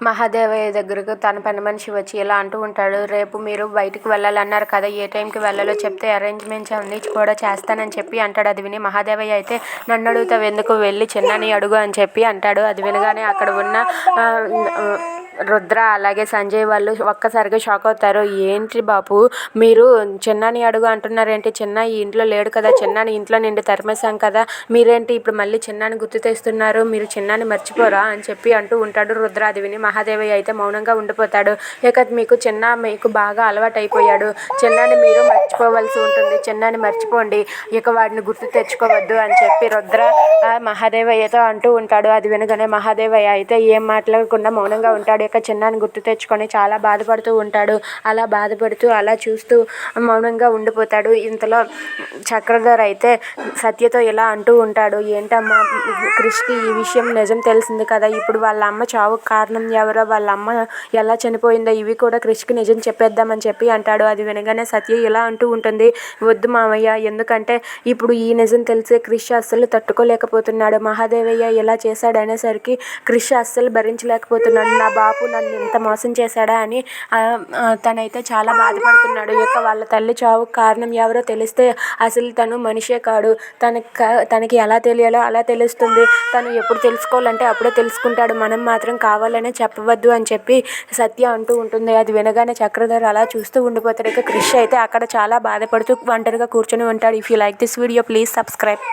మహాదేవయ్య దగ్గరకు తన పని మనిషి వచ్చి ఇలా అంటూ ఉంటాడు రేపు మీరు బయటికి వెళ్ళాలన్నారు కదా ఏ టైంకి వెళ్ళాలో చెప్తే అరేంజ్మెంట్స్ అన్నీ కూడా చేస్తానని చెప్పి అంటాడు. అది విని మహాదేవయ్య అయితే నన్ను అడుగుతావు ఎందుకు? వెళ్ళి చిన్నని అడుగు అని చెప్పి అంటాడు. అది వినగానే అక్కడ ఉన్న రుద్ర అలాగే సంజయ్ వాళ్ళు ఒక్కసారిగా షాక్ అవుతారు. ఏంటి బాపు మీరు చిన్నాని అడుగు అంటున్నారేంటి? చిన్న ఈ ఇంట్లో లేడు కదా చిన్నాని ఇంట్లో నిండి తరిమేశాం కదా మీరేంటి ఇప్పుడు మళ్ళీ చిన్నాని గుర్తు తెస్తున్నారు? మీరు చిన్నాని మర్చిపోరా? అని చెప్పి అంటూ ఉంటాడు రుద్ర. అది విని మహాదేవయ్య అయితే మౌనంగా ఉండిపోతాడు. ఇక మీకు చిన్న మీకు బాగా అలవాటు అయిపోయాడు. చిన్నాని మీరు మర్చిపోవలసి ఉంటుంది. చిన్నాని మర్చిపోండి. ఇక వాడిని గుర్తు తెచ్చుకోవద్దు అని చెప్పి రుద్ర మహాదేవయ్యతో అంటూ ఉంటాడు. అది వినగానే మహాదేవయ్య అయితే ఏం మాట్లాడకుండా మౌనంగా ఉంటాడు. లేక చిన్నాన్ని గుర్తు తెచ్చుకొని చాలా బాధపడుతూ ఉంటాడు. అలా బాధపడుతూ అలా చూస్తూ మౌనంగా ఉండిపోతాడు. ఇంతలో చక్రధర్ అయితే సత్యతో ఇలా అంటూ ఉంటాడు ఏంటమ్మా క్రిష్కి ఈ విషయం నిజం తెలిసింది కదా? ఇప్పుడు వాళ్ళ అమ్మ చావుకు కారణం ఎవరో వాళ్ళ అమ్మ ఎలా చనిపోయిందో ఇవి కూడా క్రిష్కి నిజం చెప్పేద్దామని చెప్పి అంటాడు. అది వినగానే సత్య ఇలా అంటూ ఉంటుంది వద్దు మామయ్య ఎందుకంటే ఇప్పుడు ఈ నిజం తెలిసే క్రిష్ అస్సలు తట్టుకోలేకపోతున్నాడు. మహాదేవయ్య ఇలా చేశాడనేసరికి క్రిష్ అస్సలు భరించలేకపోతున్నాడు. నా బాబు బాపు నన్ను ఇంత మోసం చేశాడా అని తనైతే చాలా బాధపడుతున్నాడు. ఇక వాళ్ళ తల్లి చావుకు కారణం ఎవరో తెలిస్తే అసలు తను మనిషే కాడు. తనకి తనకి ఎలా తెలియాలో అలా తెలుస్తుంది. తను ఎప్పుడు తెలుసుకోవాలంటే అప్పుడే తెలుసుకుంటాడు. మనం మాత్రం కావాలనే చెప్పవద్దు అని చెప్పి సత్య అంటూ ఉంటుంది. అది వినగానే చక్రధర్ అలా చూస్తూ ఉండిపోతాడు. ఇక క్రిష్ అయితే అక్కడ చాలా బాధపడుతూ ఒంటరిగా కూర్చొని ఉంటాడు. If you like this video please subscribe